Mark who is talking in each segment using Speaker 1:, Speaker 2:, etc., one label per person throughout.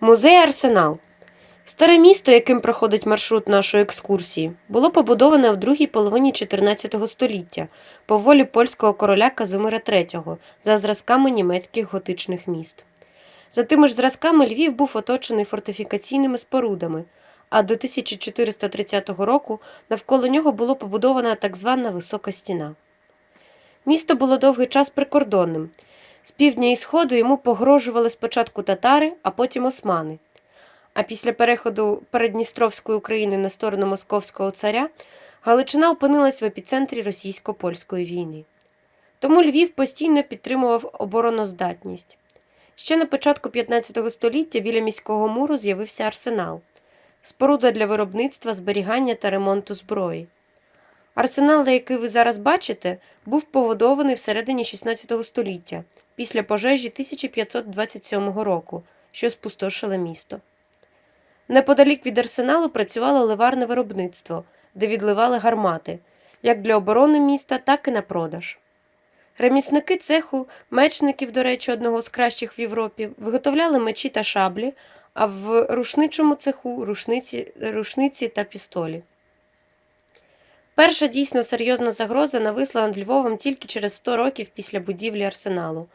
Speaker 1: Музей Арсенал. Старе місто, яким проходить маршрут нашої екскурсії, було побудоване в другій половині 14 століття по волі польського короля Казимира III за зразками німецьких готичних міст. За тими ж зразками Львів був оточений фортифікаційними спорудами, а до 1430 року навколо нього було побудована так звана Висока стіна. Місто було довгий час прикордонним. З півдня і сходу йому погрожували спочатку татари, а потім османи. А після переходу Передністровської України на сторону московського царя Галичина опинилась в епіцентрі російсько-польської війни. Тому Львів постійно підтримував обороноздатність. Ще на початку 15 століття біля міського муру з'явився арсенал споруда для виробництва, зберігання та ремонту зброї. Арсенал, який ви зараз бачите, був побудований всередині 16 століття після пожежі 1527 року, що спустошила місто. Неподалік від арсеналу працювало ливарне виробництво, де відливали гармати, як для оборони міста, так і на продаж. Ремісники цеху, мечників, до речі, одного з кращих в Європі, виготовляли мечі та шаблі, а в рушничому цеху рушниці, рушниці та пістолі. Перша дійсно серйозна загроза нависла над Львовом тільки через 100 років після будівлі арсеналу.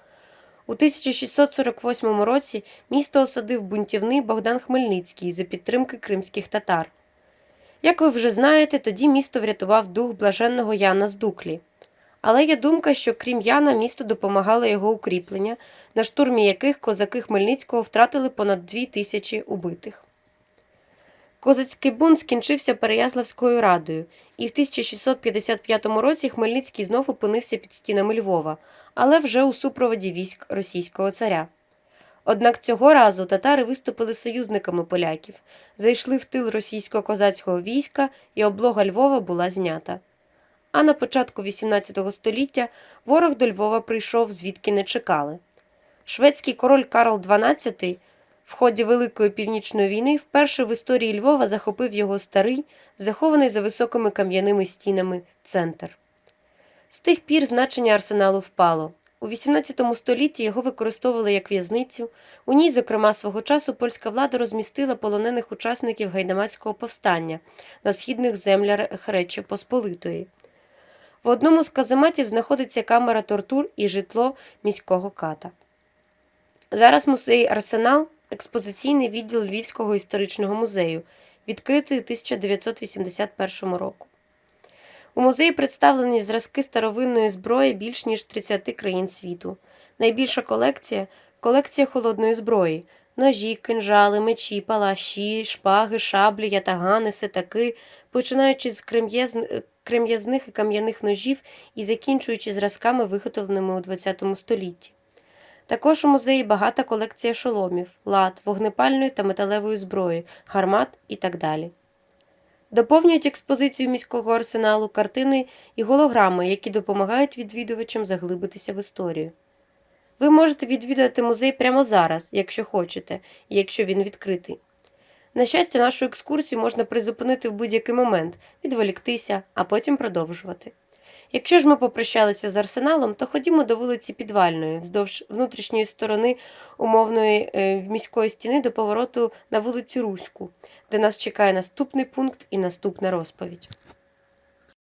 Speaker 1: У 1648 році місто осадив бунтівний Богдан Хмельницький за підтримки кримських татар. Як ви вже знаєте, тоді місто врятував дух блаженного Яна з Дуклі. Але є думка, що крім Яна, місто допомагало його укріплення, на штурмі яких козаки Хмельницького втратили понад дві тисячі убитих. Козацький бунт скінчився Переяславською радою, і в 1655 році Хмельницький знов опинився під стінами Львова, але вже у супроводі військ російського царя. Однак цього разу татари виступили союзниками поляків, зайшли в тил російського козацького війська, і облога Львова була знята. А на початку XVIII століття ворог до Львова прийшов, звідки не чекали. Шведський король Карл XII в ході Великої північної війни вперше в історії Львова захопив його старий, захований за високими кам'яними стінами центр. З тих пір значення арсеналу впало. У XVIII столітті його використовували як в'язницю. У ній, зокрема, свого часу польська влада розмістила полонених учасників гайдамацького повстання на східних землях Речі Посполитої. В одному з казематів знаходиться камера тортур і житло міського ката. Зараз музей Арсенал експозиційний відділ Львівського історичного музею, відкритий у 1981 року. У музеї представлені зразки старовинної зброї більш ніж 30 країн світу. Найбільша колекція колекція холодної зброї. Ножі, кинжали, мечі, палаші, шпаги, шаблі, ятагани, ситаки, починаючи з крем'язних і кам'яних ножів і закінчуючи зразками, виготовленими у ХХ столітті. Також у музеї багата колекція шоломів, лад, вогнепальної та металевої зброї, гармат і так далі. Доповнюють експозицію міського арсеналу картини і голограми, які допомагають відвідувачам заглибитися в історію. Ви можете відвідати музей прямо зараз, якщо хочете, і якщо він відкритий. На щастя, нашу екскурсію можна призупинити в будь-який момент, відволіктися, а потім продовжувати. Якщо ж ми попрощалися з арсеналом, то ходімо до вулиці Підвальної, вздовж внутрішньої сторони умовної е, міської стіни до повороту на вулицю Руську, де нас чекає наступний пункт і наступна розповідь.